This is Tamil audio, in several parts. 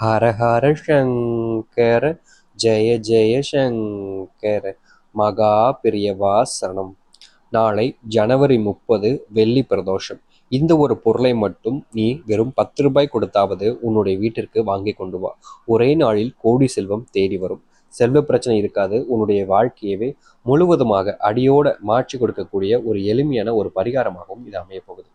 ஹர ஹர சங்கர ஜெய ஜெய சங்கர மகா பிரியவா நாளை ஜனவரி முப்பது வெள்ளி பிரதோஷம். இந்த ஒரு பொருளை மட்டும் நீ வெறும் பத்து ரூபாய் கொடுத்தாவது உன்னுடைய வீட்டிற்கு வாங்கி கொண்டு வா. ஒரே நாளில் கோடி செல்வம் தேடி வரும். செல்வ பிரச்சனை இருக்காது. உன்னுடைய வாழ்க்கையவே முழுவதுமாக அடியோட மாற்றி கொடுக்கக்கூடிய ஒரு எளிமையான ஒரு பரிகாரமாகவும் இது அமைய போகுது.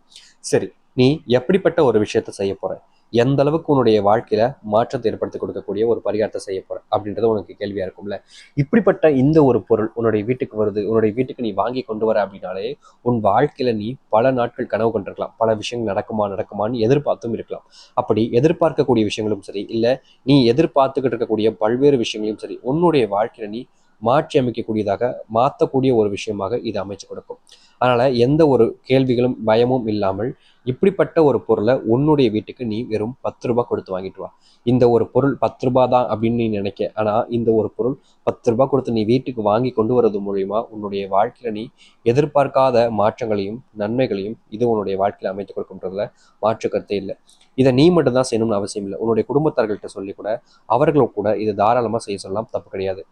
சரி நீ எப்படிப்பட்ட ஒரு விஷயத்த செய்ய போற? எந்த அளவுக்கு உன்னுடைய வாழ்க்கையில மாற்றத்தை ஏற்படுத்தி கொடுக்கக்கூடிய ஒரு பரிகாரத்தை செய்ய போற அப்படின்றது உனக்கு கேள்வியா இருக்கும்ல? இப்படிப்பட்ட இந்த ஒரு பொருள் உன்னுடைய வீட்டுக்கு வருது உன்னுடைய வீட்டுக்கு நீ வாங்கி கொண்டு வர அப்படின்னாலே உன் வாழ்க்கையில நீ பல நாட்கள் கனவு கொண்டிருக்கலாம். பல விஷயங்கள் நடக்குமா நடக்குமான்னு எதிர்பார்த்தும் இருக்கலாம். அப்படி எதிர்பார்க்கக்கூடிய விஷயங்களும் சரி இல்ல நீ எதிர்பார்த்துக்கிட்டு இருக்கக்கூடிய பல்வேறு விஷயங்களையும் சரி உன்னுடைய வாழ்க்கையில நீ மாற்றி அமைக்கக்கூடியதாக மாற்றக்கூடிய ஒரு விஷயமாக இது அமைச்சு கொடுக்கும். அதனால் எந்த ஒரு கேள்விகளும் பயமும் இல்லாமல் இப்படிப்பட்ட ஒரு பொருளை உன்னுடைய வீட்டுக்கு நீ வெறும் பத்து ரூபாய் கொடுத்து வாங்கிட்டு வா. இந்த ஒரு பொருள் பத்து ரூபாய் தான் அப்படின்னு நீ நினைக்க ஆனால் இந்த ஒரு பொருள் பத்து ரூபாய் கொடுத்து நீ வீட்டுக்கு வாங்கி கொண்டு வரது மூலியமா உன்னுடைய வாழ்க்கையில நீ எதிர்பார்க்காத மாற்றங்களையும் நன்மைகளையும் இது உன்னுடைய வாழ்க்கையில அமைத்து கொடுக்கும்ன்றதுல மாற்று கருத்தே இல்லை. இதை நீ மட்டும் தான் செய்யணும்னு அவசியம் இல்லை. உன்னுடைய குடும்பத்தார்கள்ட்ட சொல்லி கூட அவர்களும் கூட இதை தாராளமாக செய்ய சொல்லலாம். தப்பு கிடையாது.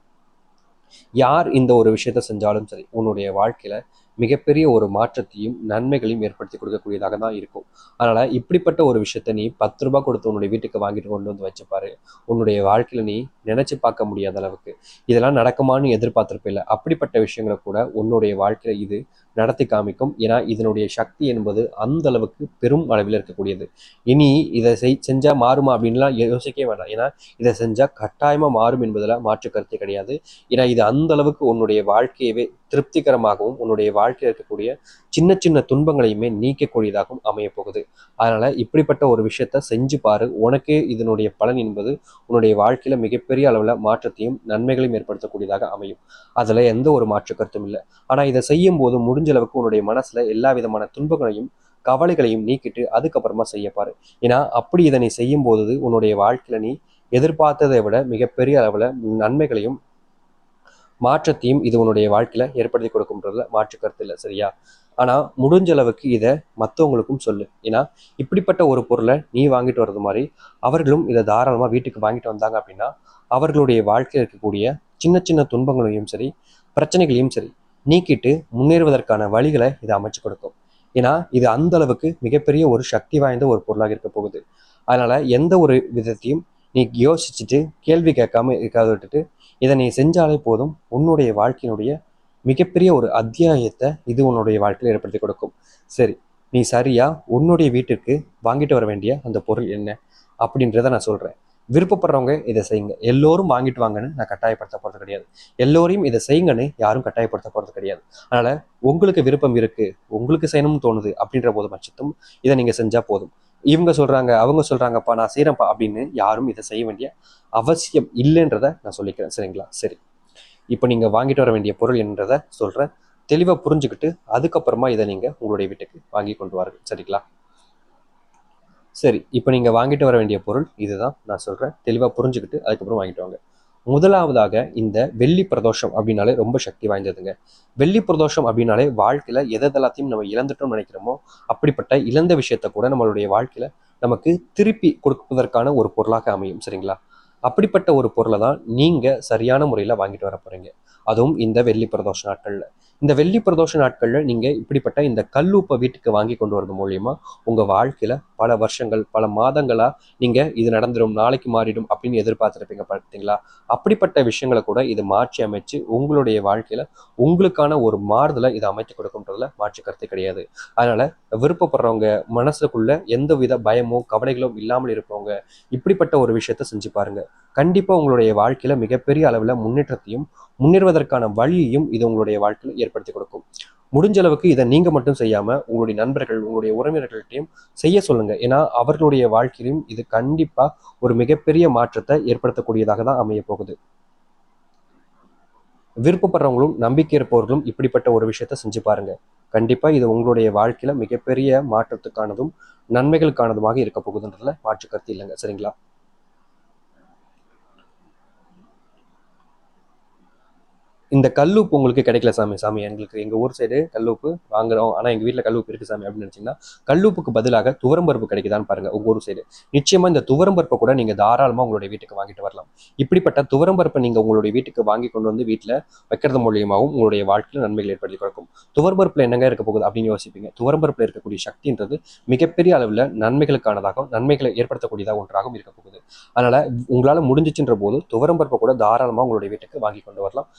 யார் இந்த ஒரு விஷயத்த செஞ்சாலும் சரி உன்னுடைய வாழ்க்கையில மிகப்பெரிய ஒரு மாற்றத்தையும் நன்மைகளையும் ஏற்படுத்தி கொடுக்கக்கூடியதாக தான் இருக்கும். அதனால இப்படிப்பட்ட ஒரு விஷயத்த நீ பத்து ரூபாய் கொடுத்து உன்னுடைய வீட்டுக்கு வாங்கிட்டு கொண்டு வந்து வச்சுப்பாரு. உன்னுடைய வாழ்க்கையில நீ நினைச்சு பார்க்க முடியாத அளவுக்கு இதெல்லாம் நடக்குமான்னு எதிர்பார்த்திருப்பில்ல அப்படிப்பட்ட விஷயங்களை கூட உன்னுடைய வாழ்க்கையில இது நடத்தி காமிக்கும். ஏன்னா இதனுடைய சக்தி என்பது அந்த அளவுக்கு பெரும் அளவில் இருக்கக்கூடியது. இனி இதை செய் செஞ்சா மாறுமா அப்படின்லாம் யோசிக்கவே வேண்டாம். ஏன்னா இதை செஞ்சா கட்டாயமா மாறும் என்பதில் மாற்று கருத்து கிடையாது. ஏன்னா இது அந்த அளவுக்கு உன்னுடைய வாழ்க்கையவே திருப்திகரமாகவும் உன்னுடைய வாழ்க்கையில் இருக்கக்கூடிய சின்ன சின்ன துன்பங்களையுமே நீக்கக்கூடியதாகவும் அமைய போகுது அதனால இப்படிப்பட்ட ஒரு விஷயத்த செஞ்சு பாரு. உனக்கே இதனுடைய பலன் என்பது உன்னுடைய வாழ்க்கையில மிகப்பெரிய அளவுல மாற்றத்தையும் நன்மைகளையும் ஏற்படுத்தக்கூடியதாக அமையும். அதுல எந்த ஒரு மாற்று கருத்தும் இல்லை. ஆனா இதை செய்யும் போது முடி அளவுக்கு உன்னுடைய மனசுல எல்லா விதமான துன்பங்களையும் கவலைகளையும் நீக்கிட்டு அதுக்கப்புறமா செய்யப்பாரு ஏன்னா அப்படி இதை நீ செய்யும் போது உன்னுடைய வாழ்க்கையில நீ எதிர்பார்த்ததை விட மிகப்பெரிய அளவுல நன்மைகளையும் மாற்றத்தையும் இது உன்னுடைய வாழ்க்கையில ஏற்படுத்தி கொடுக்கும்ன்றதுல மாற்று கருத்து இல்லை சரியா? ஆனால் முடிஞ்ச அளவுக்கு இதை மற்றவங்களுக்கும் சொல்லு. ஏன்னா இப்படிப்பட்ட ஒரு பொருளை நீ வாங்கிட்டு வர்றது மாதிரி அவர்களும் இதை தாராளமாக வீட்டுக்கு வாங்கிட்டு வந்தாங்க அப்படின்னா அவர்களுடைய வாழ்க்கையில் இருக்கக்கூடிய சின்ன சின்ன துன்பங்களையும் சரி பிரச்சனைகளையும் சரி நீக்கிட்டு முன்னேறுவதற்கான வழிகளை இதை அமைச்சு கொடுக்கும். ஏன்னா இது அந்த அளவுக்கு மிகப்பெரிய ஒரு சக்தி வாய்ந்த ஒரு பொருளாக இருக்க போகுது. அதனால எந்த ஒரு விதத்தையும் நீ யோசிச்சுட்டு கேள்வி கேட்காம இருக்காத விட்டுட்டு இதை நீ செஞ்சாலே போதும் உன்னுடைய வாழ்க்கையினுடைய மிகப்பெரிய ஒரு அத்தியாயத்தை இது உன்னுடைய வாழ்க்கையில் ஏற்படுத்தி கொடுக்கும். சரி நீ சரியா உன்னுடைய வீட்டிற்கு வாங்கிட்டு வர வேண்டிய அந்த பொருள் என்ன அப்படின்றத நான் சொல்றேன். விருப்பப்படுறவங்க இதை செய்யுங்க. எல்லோரும் வாங்கிட்டு வாங்கன்னு நான் கட்டாயப்படுத்த போகிறது கிடையாது. எல்லோரையும் இதை செய்யுங்கன்னு யாரும் கட்டாயப்படுத்த போகிறது கிடையாது. அதனால் உங்களுக்கு விருப்பம் இருக்கு உங்களுக்கு செய்யணும்னு தோணுது அப்படின்ற போது பட்சத்தும் இதை நீங்கள் செஞ்சால் போதும். இவங்க சொல்றாங்க அவங்க சொல்கிறாங்கப்பா நான் செய்கிறேன்ப்பா அப்படின்னு யாரும் இதை செய்ய வேண்டிய அவசியம் இல்லைன்றத நான் சொல்லிக்கிறேன். சரிங்களா? சரி. இப்போ நீங்கள் வாங்கிட்டு வர வேண்டிய பொருள் என்றதை சொல்கிறேன் தெளிவாக புரிஞ்சுக்கிட்டு அதுக்கப்புறமா இதை நீங்கள் உங்களுடைய வீட்டுக்கு வாங்கி கொண்டு வாருங்க சரிங்களா? சரி இப்போ நீங்கள் வாங்கிட்டு வர வேண்டிய பொருள் இதுதான். நான் சொல்கிறேன் தெளிவாக புரிஞ்சுக்கிட்டு அதுக்கப்புறம் வாங்கிட்டு வாங்க. முதலாவதாக இந்த வெள்ளி பிரதோஷம் அப்படின்னாலே ரொம்ப சக்தி வாய்ந்ததுங்க. வெள்ளி பிரதோஷம் அப்படின்னாலே வாழ்க்கையில் எதெல்லாத்தையும் நம்ம இழந்துட்டோம்னு நினைக்கிறோமோ அப்படிப்பட்ட இழந்த விஷயத்த கூட நம்மளுடைய வாழ்க்கையில் நமக்கு திருப்பி கொடுப்பதற்கான ஒரு பொருளாக அமையும். சரிங்களா? அப்படிப்பட்ட ஒரு பொருளை தான் நீங்கள் சரியான முறையில் வாங்கிட்டு வர போறீங்க. அதுவும் இந்த வெள்ளி பிரதோஷ நாட்களில். இந்த வெள்ளி பிரதோஷ நாட்கள்ல நீங்க இப்படிப்பட்ட இந்த கல்லூப்பை வீட்டுக்கு வாங்கி கொண்டு வரது மூலியமா உங்க வாழ்க்கையில பல வருஷங்கள் பல மாதங்களா நீங்க இது நடந்துடும் நாளைக்கு மாறிடும் அப்படின்னு எதிர்பார்த்துருப்பீங்க பார்த்தீங்களா? அப்படிப்பட்ட விஷயங்களை கூட இது மாற்றி அமைச்சு உங்களுடைய வாழ்க்கையில உங்களுக்கான ஒரு மாறுதலை இது அமைத்து கொடுக்கும்ன்றதுல மாற்று கருத்து கிடையாது. அதனால விருப்பப்படுறவங்க மனசுக்குள்ள எந்த வித பயமோ கவலைகளோ இல்லாமல் இருப்பவங்க இப்படிப்பட்ட ஒரு விஷயத்த செஞ்சு பாருங்க. கண்டிப்பா உங்களுடைய வாழ்க்கையில மிகப்பெரிய அளவுல முன்னேற்றத்தையும் முன்னேறுவதற்கான வழியையும் இது உங்களுடைய வாழ்க்கையில் ஏற்படுத்தி கொடுக்கும். முடிஞ்ச அளவுக்கு இதை நீங்க மட்டும் செய்யாம உங்களுடைய நண்பர்கள் உங்களுடைய உறவினர்கள்ட்டையும் செய்ய சொல்லுங்க. ஏன்னா அவர்களுடைய வாழ்க்கையிலும் இது கண்டிப்பா ஒரு மிகப்பெரிய மாற்றத்தை ஏற்படுத்தக்கூடியதாக தான் அமைய போகுது. விருப்பப்படுறவங்களும் நம்பிக்கை இருப்பவர்களும் இப்படிப்பட்ட ஒரு விஷயத்த செஞ்சு பாருங்க. கண்டிப்பா இது உங்களுடைய வாழ்க்கையில மிகப்பெரிய மாற்றத்துக்கானதும் நன்மைகளுக்கானதுமாக இருக்க போகுதுன்றதுல மாற்று கருத்து இல்லைங்க. சரிங்களா? இந்த கல்லுப்பு உங்களுக்கு கிடைக்கல சாமி. சாமி எங்களுக்கு எங்கள் ஊர் சைடு கல்லுப்பு வாங்குறோம். ஆனால் எங்கள் வீட்டில் கல்லுப்பு இருக்குது சாமி அப்படின்னு நினச்சிங்கன்னா கல்லுப்புக்கு பதிலாக துவரம்பருப்பு கிடைக்குதான்னு பாருங்கள் உங்கள் ஊர் சைடு நிச்சயமாக இந்த துவரம்பருப்பை கூட நீங்கள் தாராளமாக உங்களுடைய வீட்டுக்கு வாங்கிட்டு வரலாம். இப்படிப்பட்ட துவரம்பருப்பை நீங்கள் உங்களுடைய வீட்டுக்கு வாங்கி கொண்டு வந்து வீட்டில் வைக்கிறது மூலியமாகவும் உங்களுடைய வாழ்க்கையில் நன்மைகள் ஏற்படுத்தி கொடுக்கும். துவரம்பருப்பில் என்னங்க இருக்க போகுது அப்படின்னு யோசிப்பீங்க. துவரம்பருப்பில் இருக்கக்கூடிய சக்தின்றது மிகப்பெரிய அளவில் நன்மைகளுக்கானதாகவும் நன்மைகளை ஏற்படுத்தக்கூடியதாக ஒன்றாகவும் இருக்க போகுது. அதனால் உங்களால் முடிஞ்சிச்சுன்ற போது துவரம்பருப்பை கூட தாராளமாக உங்களுடைய வீட்டுக்கு வாங்கி கொண்டு வரலாம்.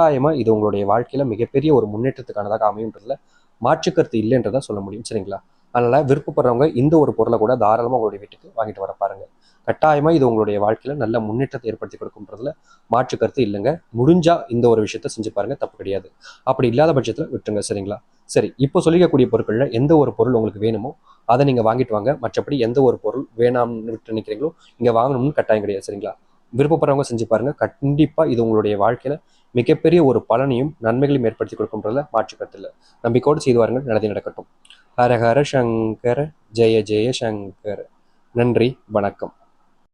கட்டாயமாக இது உங்களுடைய வாழ்க்கையில் மிகப்பெரிய ஒரு முன்னேற்றத்துக்கானதாக அமையுன்றதுல மாற்றுக்கருத்து இல்லைன்றதை சொல்ல முடியும். சரிங்களா? அதனால் விருப்பப்படுறவங்க இந்த ஒரு பொருளை கூட தாராளமாக உங்களுடைய வீட்டுக்கு வாங்கிட்டு வர பாருங்க. கட்டாயமாக இது உங்களுடைய வாழ்க்கையில் நல்ல முன்னேற்றத்தை ஏற்படுத்தி கொடுக்கும்ன்றதுல மாற்று கருத்து இல்லைங்க. முடிஞ்சா இந்த ஒரு விஷயத்த செஞ்சு பாருங்க தப்பு கிடையாது. அப்படி இல்லாத பட்சத்தில் விட்டுருங்க. சரிங்களா? சரி இப்போ சொல்லிக்கக்கூடிய பொருட்களில் எந்த ஒரு பொருள் உங்களுக்கு வேணுமோ அதை நீங்கள் வாங்கிட்டு வாங்க. மற்றபடி எந்த ஒரு பொருள் வேணாம்னு விட்டு நினைக்கிறீங்களோ இங்கே வாங்கணும்னு கட்டாயம் கிடையாது. சரிங்களா? விருப்பப்படுறவங்க செஞ்சு பாருங்க. கண்டிப்பாக இது உங்களுடைய வாழ்க்கையில் மிகப்பெரிய ஒரு பலனையும் நன்மைகளையும் ஏற்படுத்தி கொடுக்கும்ன்றதுல மாற்று நம்பிக்கையோடு செய்து வாருங்கள். நடந்து நடக்கட்டும். ஹர ஹர சங்கர ஜெய ஜெய சங்கர. நன்றி. வணக்கம்.